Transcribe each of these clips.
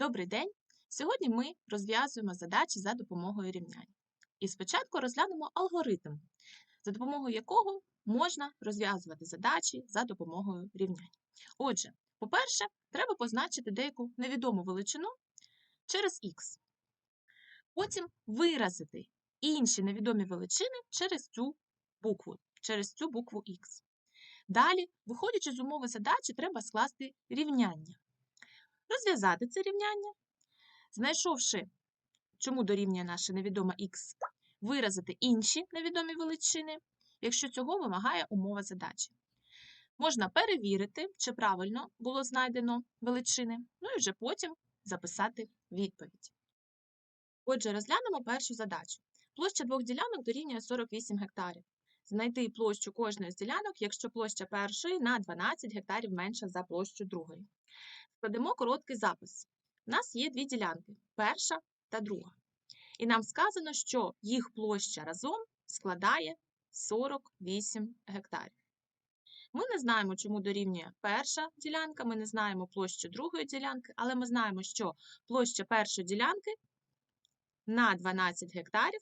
Добрий день! Сьогодні ми розв'язуємо задачі за допомогою рівнянь. І спочатку розглянемо алгоритм, за допомогою якого можна розв'язувати задачі за допомогою рівнянь. Отже, по-перше, треба позначити деяку невідому величину через х. Потім виразити інші невідомі величини через цю букву, через цю букву х. Далі, виходячи з умови задачі, треба скласти рівняння. Розв'язати це рівняння, знайшовши, чому дорівнює наша невідома х, виразити інші невідомі величини, якщо цього вимагає умова задачі. Можна перевірити, чи правильно було знайдено величини, ну і вже потім записати відповідь. Отже, розглянемо першу задачу. Площа двох ділянок дорівнює 48 гектарів. Знайти площу кожної з ділянок, якщо площа першої на 12 гектарів менша за площу другої. Складемо короткий запис. У нас є дві ділянки перша та друга. І нам сказано, що їх площа разом складає 48 гектарів. Ми не знаємо, чому дорівнює перша ділянка, ми не знаємо площу другої ділянки, але ми знаємо, що площа першої ділянки на 12 гектарів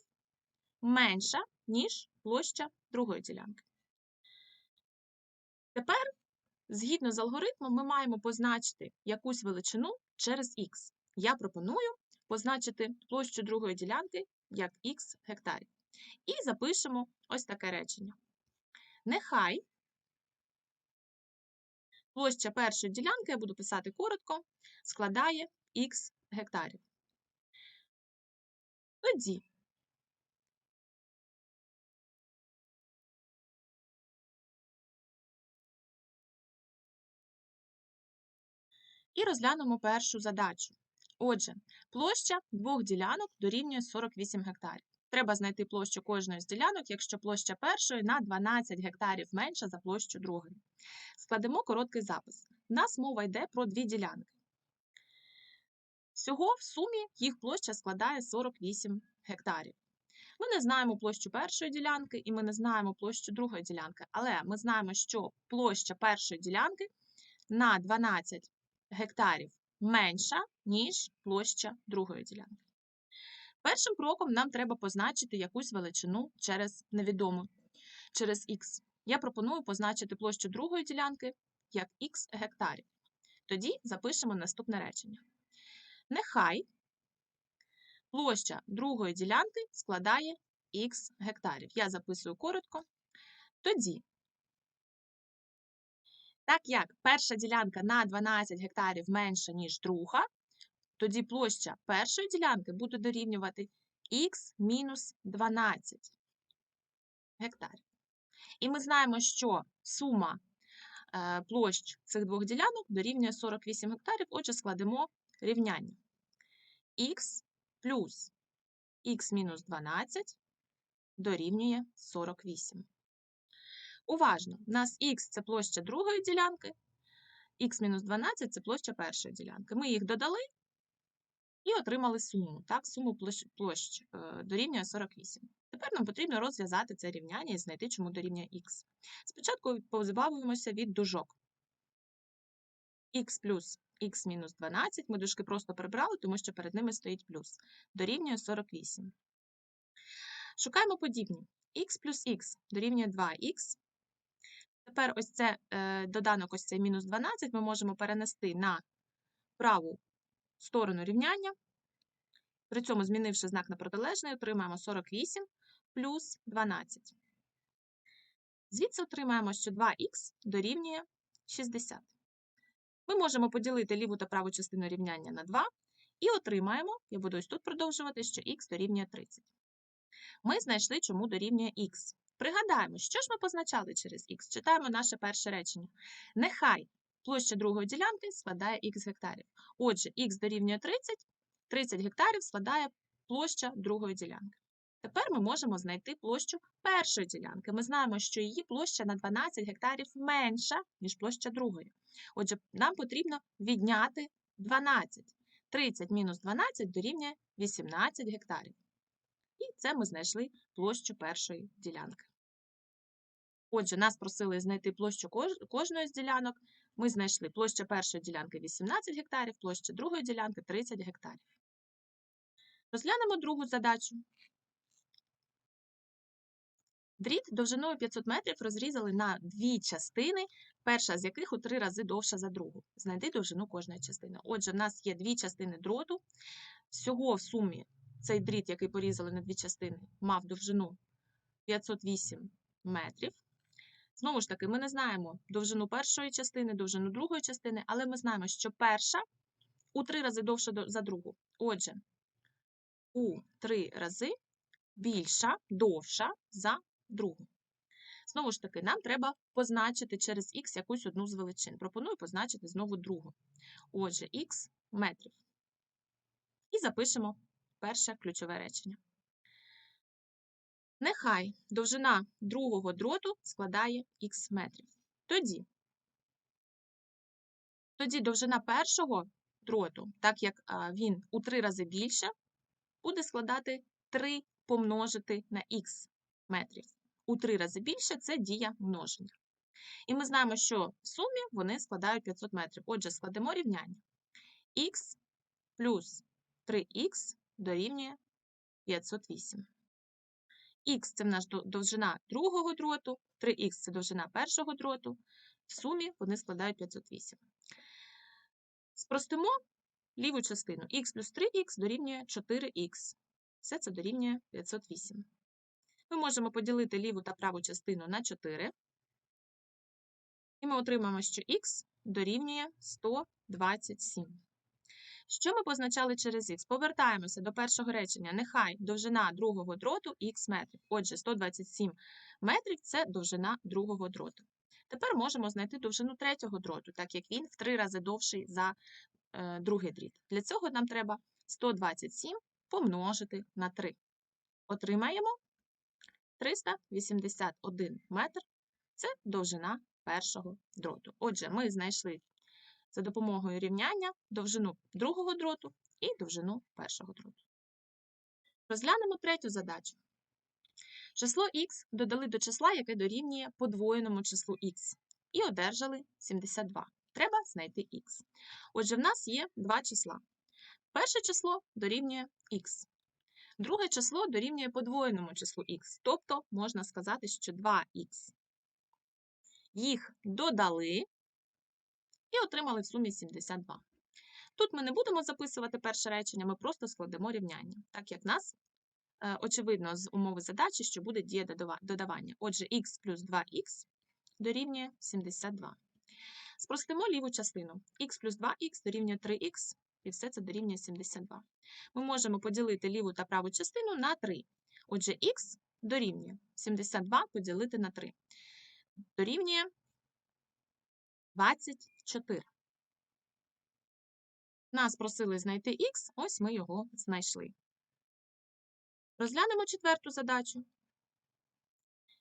менша, ніж площа другої ділянки. Тепер Згідно з алгоритмом, ми маємо позначити якусь величину через х. Я пропоную позначити площу другої ділянки як х гектарів. І запишемо ось таке речення. Нехай площа першої ділянки, я буду писати коротко, складає х гектарів. Тоді І розглянемо першу задачу. Отже, площа двох ділянок дорівнює 48 гектарів. Треба знайти площу кожної з ділянок, якщо площа першої на 12 гектарів менша за площу другої. Складемо короткий запис. У нас мова йде про дві ділянки. Всього в сумі їх площа складає 48 гектарів. Ми не знаємо площу першої ділянки і ми не знаємо площу другої ділянки, але ми знаємо, що площа першої ділянки на 12 гектарів менша, ніж площа другої ділянки. Першим кроком нам треба позначити якусь величину через невідому, через х. Я пропоную позначити площу другої ділянки як х гектарів. Тоді запишемо наступне речення. Нехай площа другої ділянки складає х гектарів. Я записую коротко. Тоді так як перша ділянка на 12 гектарів менша, ніж друга, тоді площа першої ділянки буде дорівнювати х мінус 12 гектарів. І ми знаємо, що сума е, площ цих двох ділянок дорівнює 48 гектарів, отже, складемо рівняння. х плюс х мінус 12 дорівнює 48. Уважно, у нас х це площа другої ділянки, х-12 це площа першої ділянки. Ми їх додали і отримали суму. Так, Суму площ, площ е, дорівнює 48. Тепер нам потрібно розв'язати це рівняння і знайти, чому дорівнює х. Спочатку позбавимося від дужок. х плюс х-12 ми дужки просто прибрали, тому що перед ними стоїть плюс. Дорівнює 48. Шукаємо подібні. х плюс х дорівнює 2х, Тепер ось це е, доданок, ось цей мінус 12, ми можемо перенести на праву сторону рівняння. При цьому, змінивши знак на протилежний, отримаємо 48 плюс 12. Звідси отримаємо, що 2х дорівнює 60. Ми можемо поділити ліву та праву частину рівняння на 2 і отримаємо, я буду ось тут продовжувати, що х дорівнює 30. Ми знайшли, чому дорівнює х. Пригадаємо, що ж ми позначали через х. Читаємо наше перше речення. Нехай площа другої ділянки складає х гектарів. Отже, х дорівнює 30, 30 гектарів складає площа другої ділянки. Тепер ми можемо знайти площу першої ділянки. Ми знаємо, що її площа на 12 гектарів менша, ніж площа другої. Отже, нам потрібно відняти 12. 30 мінус 12 дорівнює 18 гектарів. І це ми знайшли площу першої ділянки. Отже, нас просили знайти площу кожної з ділянок. ми знайшли площа першої ділянки 18 гектарів, площа другої ділянки 30 гектарів. Розглянемо другу задачу. Дріт довжиною 500 метрів розрізали на дві частини, перша з яких у три рази довша за другу. Знайди довжину кожної частини. Отже, в нас є дві частини дроту. Всього в сумі цей дріт, який порізали на дві частини, мав довжину 508 метрів. Знову ж таки, ми не знаємо довжину першої частини, довжину другої частини, але ми знаємо, що перша у три рази довша за другу. Отже, у три рази більша, довша за другу. Знову ж таки, нам треба позначити через х якусь одну з величин. Пропоную позначити знову другу. Отже, х метрів. І запишемо перше ключове речення. Нехай довжина другого дроту складає х метрів. Тоді, тоді довжина першого дроту, так як він у три рази більше, буде складати 3 помножити на х метрів. У три рази більше це дія множення. І ми знаємо, що в сумі вони складають 500 метрів. Отже, складемо рівняння. х плюс 3х дорівнює 508. Х це в нас довжина другого дроту, 3х це довжина першого дроту. В сумі вони складають 508. Спростимо ліву частину. х плюс 3х дорівнює 4х. Все це дорівнює 508. Ми можемо поділити ліву та праву частину на 4. І ми отримаємо, що х дорівнює 127. Що ми позначали через х? Повертаємося до першого речення. Нехай довжина другого дроту х метрів. Отже, 127 метрів це довжина другого дроту. Тепер можемо знайти довжину третього дроту, так як він в три рази довший за е, другий дріт. Для цього нам треба 127 помножити на 3. Отримаємо 381 метр це довжина першого дроту. Отже, ми знайшли за допомогою рівняння довжину другого дроту і довжину першого дроту. Розглянемо третю задачу. Число х додали до числа, яке дорівнює подвоєному числу х, і одержали 72. Треба знайти х. Отже, в нас є два числа. Перше число дорівнює х. Друге число дорівнює подвоєному числу х, тобто можна сказати, що 2х. Їх додали і отримали в сумі 72. Тут ми не будемо записувати перше речення, ми просто складемо рівняння, так як нас е, очевидно з умови задачі, що буде дія додавання. Отже, х плюс 2х дорівнює 72. Спростимо ліву частину. х плюс 2х дорівнює 3х, і все це дорівнює 72. Ми можемо поділити ліву та праву частину на 3. Отже, х дорівнює 72 поділити на 3. Дорівнює 24. Нас просили знайти х, ось ми його знайшли. Розглянемо четверту задачу.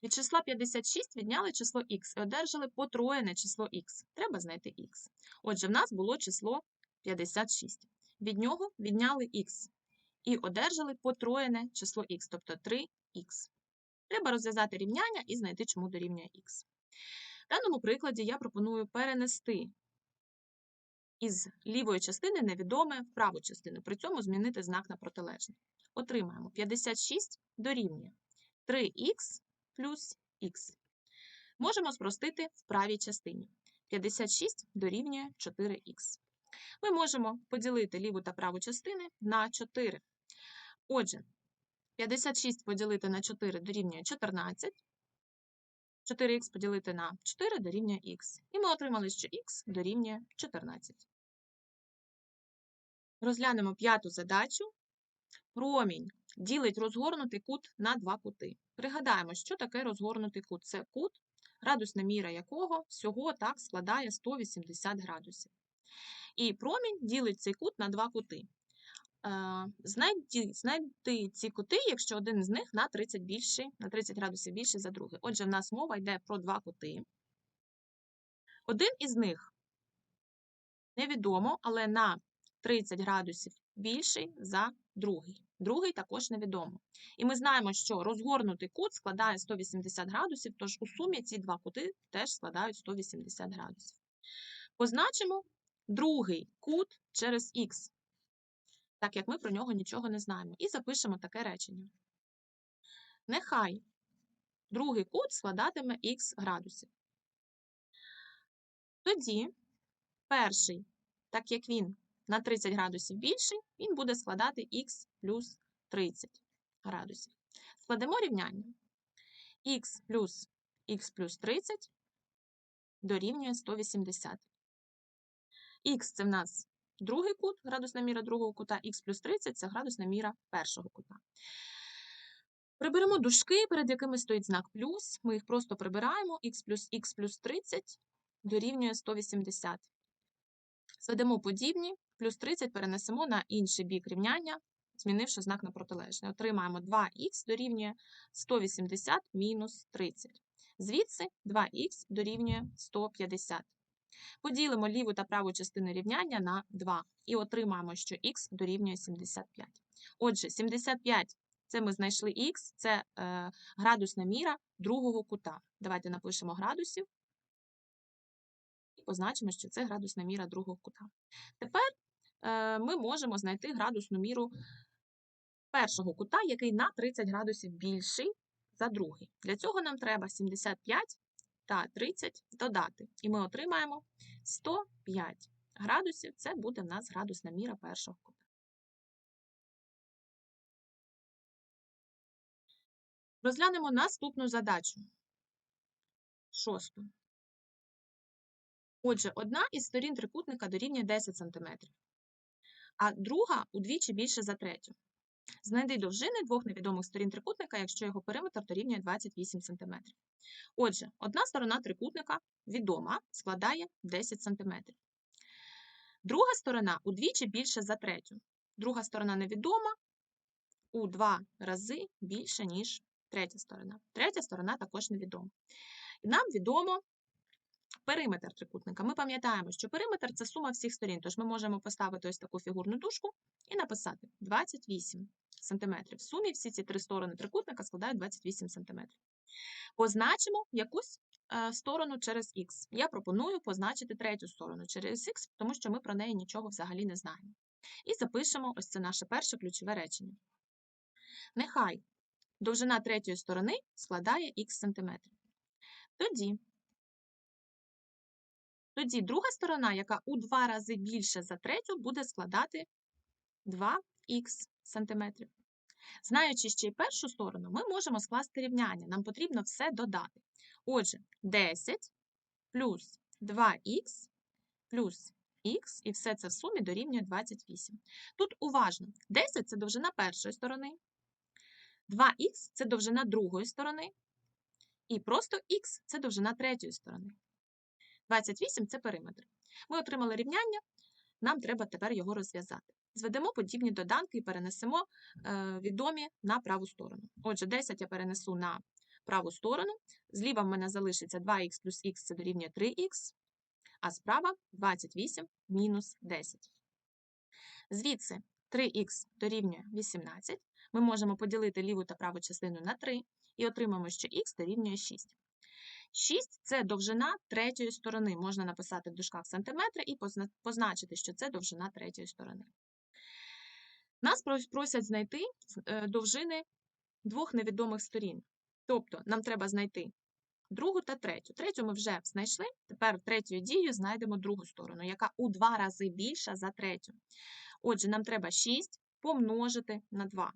Від числа 56 відняли число х і одержали потроєне число х. Треба знайти х. Отже, в нас було число 56. Від нього відняли х і одержали потроєне число х, тобто 3х. Треба розв'язати рівняння і знайти, чому дорівнює х. В даному прикладі я пропоную перенести із лівої частини невідоме в праву частину, при цьому змінити знак на протилежний. Отримаємо 56 дорівнює 3х плюс х. Можемо спростити в правій частині. 56 дорівнює 4х. Ми можемо поділити ліву та праву частини на 4. Отже, 56 поділити на 4 дорівнює 14. 4х поділити на 4 дорівнює х. І ми отримали, що х дорівнює 14. Розглянемо п'яту задачу. Промінь ділить розгорнутий кут на два кути. Пригадаємо, що таке розгорнутий кут. Це кут, градусна міра якого всього так складає 180 градусів. І промінь ділить цей кут на два кути. Е, Знайди, знайди ці кути, якщо один з них на 30 більший, на 30 градусів більший за другий. Отже, в нас мова йде про два кути. Один із них невідомо, але на 30 градусів більший за другий. Другий також невідомо. І ми знаємо, що розгорнутий кут складає 180 градусів, тож у сумі ці два кути теж складають 180 градусів. Позначимо другий кут через х, так як ми про нього нічого не знаємо. І запишемо таке речення. Нехай другий кут складатиме х градусів. Тоді перший, так як він на 30 градусів більший, він буде складати х плюс 30 градусів. Складемо рівняння. х плюс х плюс 30 дорівнює 180. Х це в нас другий кут, градусна міра другого кута, х плюс 30 це градусна міра першого кута. Приберемо дужки, перед якими стоїть знак плюс. Ми їх просто прибираємо. х плюс х плюс 30 дорівнює 180. Зведемо подібні, плюс 30 перенесемо на інший бік рівняння, змінивши знак на протилежний. Отримаємо 2х дорівнює 180 мінус 30. Звідси 2х дорівнює 150. Поділимо ліву та праву частину рівняння на 2 і отримаємо, що х дорівнює 75. Отже, 75 це ми знайшли х, це е, градусна міра другого кута. Давайте напишемо градусів і позначимо, що це градусна міра другого кута. Тепер е, ми можемо знайти градусну міру першого кута, який на 30 градусів більший за другий. Для цього нам треба 75 та 30 додати. І ми отримаємо 105 градусів. Це буде в нас градусна міра першого кута. Розглянемо наступну задачу. Шосту. Отже, одна із сторін трикутника дорівнює 10 см, а друга удвічі більше за третю. Знайди довжини двох невідомих сторін трикутника, якщо його периметр дорівнює 28 см. Отже, одна сторона трикутника відома, складає 10 см. Друга сторона удвічі більше за третю. Друга сторона невідома у два рази більше, ніж третя сторона. Третя сторона також невідома. І нам відомо периметр трикутника. Ми пам'ятаємо, що периметр це сума всіх сторін, тож ми можемо поставити ось таку фігурну дужку і написати 28 см. В сумі всі ці три сторони трикутника складають 28 см. Позначимо якусь е, сторону через х. Я пропоную позначити третю сторону через х, тому що ми про неї нічого взагалі не знаємо. І запишемо ось це наше перше ключове речення. Нехай довжина третьої сторони складає х сантиметрів. Тоді тоді друга сторона, яка у два рази більше за третю, буде складати 2х сантиметрів. Знаючи ще й першу сторону, ми можемо скласти рівняння. Нам потрібно все додати. Отже, 10 плюс 2х плюс х, і все це в сумі дорівнює 28. Тут уважно, 10 це довжина першої сторони, 2х це довжина другої сторони, і просто х це довжина третьої сторони. 28 це периметр. Ми отримали рівняння, нам треба тепер його розв'язати. Зведемо подібні доданки і перенесемо е, відомі на праву сторону. Отже, 10 я перенесу на праву сторону. Зліва в мене залишиться 2х плюс х це дорівнює 3х, а справа 28 мінус 10. Звідси 3х дорівнює 18. Ми можемо поділити ліву та праву частину на 3 і отримаємо, що х дорівнює 6. 6 це довжина третьої сторони. Можна написати в дужках сантиметри і позначити, що це довжина третьої сторони. Нас просять знайти е, довжини двох невідомих сторін. Тобто нам треба знайти другу та третю. Третю ми вже знайшли, тепер третьою дією знайдемо другу сторону, яка у два рази більша за третю. Отже, нам треба 6 помножити на 2.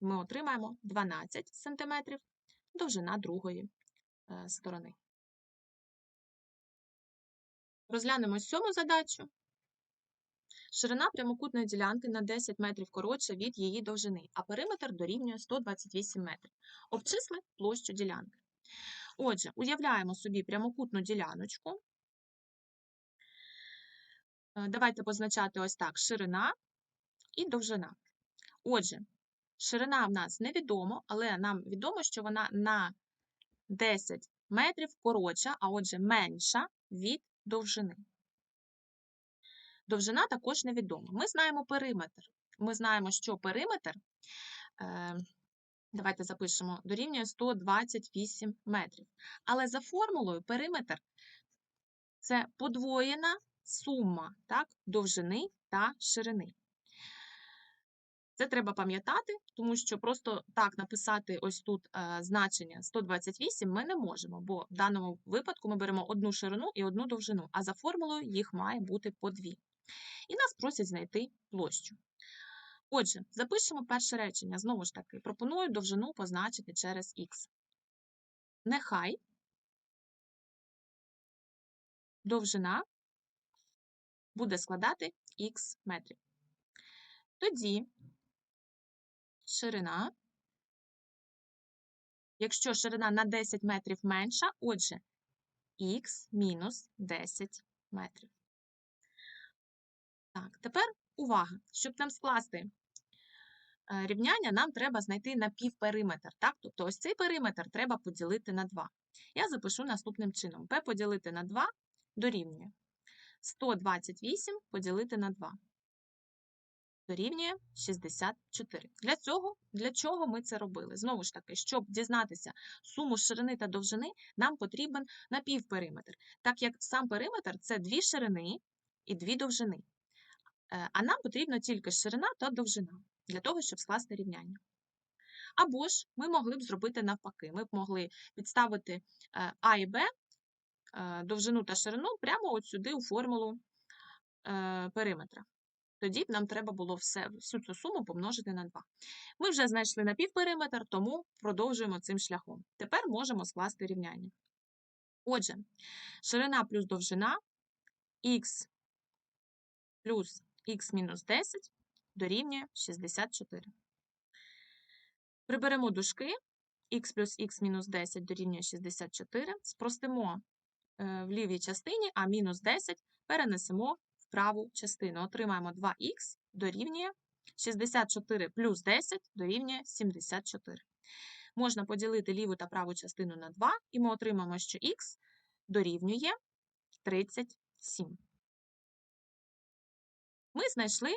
Ми отримаємо 12 см довжина другої сторони. Розглянемо сьому задачу. Ширина прямокутної ділянки на 10 метрів коротша від її довжини, а периметр дорівнює 128 метрів. Обчисли площу ділянки. Отже, уявляємо собі прямокутну діляночку. Е, давайте позначати ось так: ширина і довжина. Отже, ширина в нас невідомо, але нам відомо, що вона на 10 метрів коротша, а отже, менша від довжини. Довжина також невідома. Ми знаємо периметр. Ми знаємо, що периметр, е, давайте запишемо, дорівнює 128 метрів. Але за формулою периметр це подвоєна сума так, довжини та ширини. Це треба пам'ятати, тому що просто так написати ось тут е, значення 128 ми не можемо, бо в даному випадку ми беремо одну ширину і одну довжину, а за формулою їх має бути по дві. І нас просять знайти площу. Отже, запишемо перше речення. Знову ж таки, пропоную довжину позначити через х. Нехай довжина буде складати х метрів. Тоді ширина, якщо ширина на 10 метрів менша, отже, х мінус 10 метрів. Так, тепер увага, щоб нам скласти е, рівняння, нам треба знайти напівпериметр. Так? Тобто ось цей периметр треба поділити на 2. Я запишу наступним чином. P поділити на 2 дорівнює 128 поділити на 2 дорівнює 64. Для цього, для чого ми це робили? Знову ж таки, щоб дізнатися суму ширини та довжини, нам потрібен напівпериметр, так як сам периметр це дві ширини і дві довжини. Е, а нам потрібна тільки ширина та довжина для того, щоб скласти рівняння. Або ж ми могли б зробити навпаки. Ми б могли підставити е, А і Б, е, довжину та ширину прямо от сюди у формулу периметра. Тоді б нам треба було все, всю цю суму помножити на 2. Ми вже знайшли напівпериметр, тому продовжуємо цим шляхом. Тепер можемо скласти рівняння. Отже, ширина плюс довжина х плюс х мінус 10 дорівнює 64. Приберемо дужки, х плюс х мінус 10 дорівнює 64, спростимо е, в лівій частині, а мінус 10 перенесемо праву частину. Отримаємо 2х дорівнює 64 плюс 10 дорівнює 74. Можна поділити ліву та праву частину на 2, і ми отримаємо, що х дорівнює 37. Ми знайшли,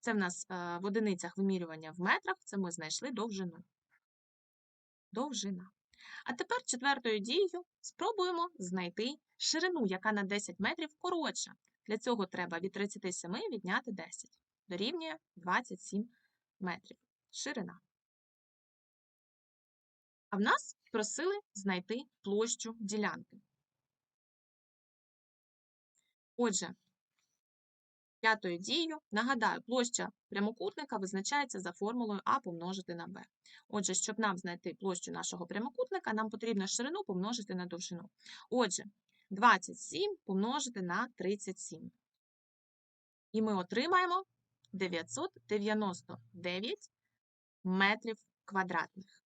це в нас е, в одиницях вимірювання в метрах, це ми знайшли довжину. Довжина. А тепер четвертою дією спробуємо знайти ширину, яка на 10 метрів коротша. Для цього треба від 37 відняти 10. Дорівнює 27 метрів. Ширина. А в нас просили знайти площу ділянки. Отже, П'ятою дією, нагадаю, площа прямокутника визначається за формулою А помножити на Б. Отже, щоб нам знайти площу нашого прямокутника, нам потрібно ширину помножити на довжину. Отже, 27 помножити на 37. І ми отримаємо 999 метрів квадратних.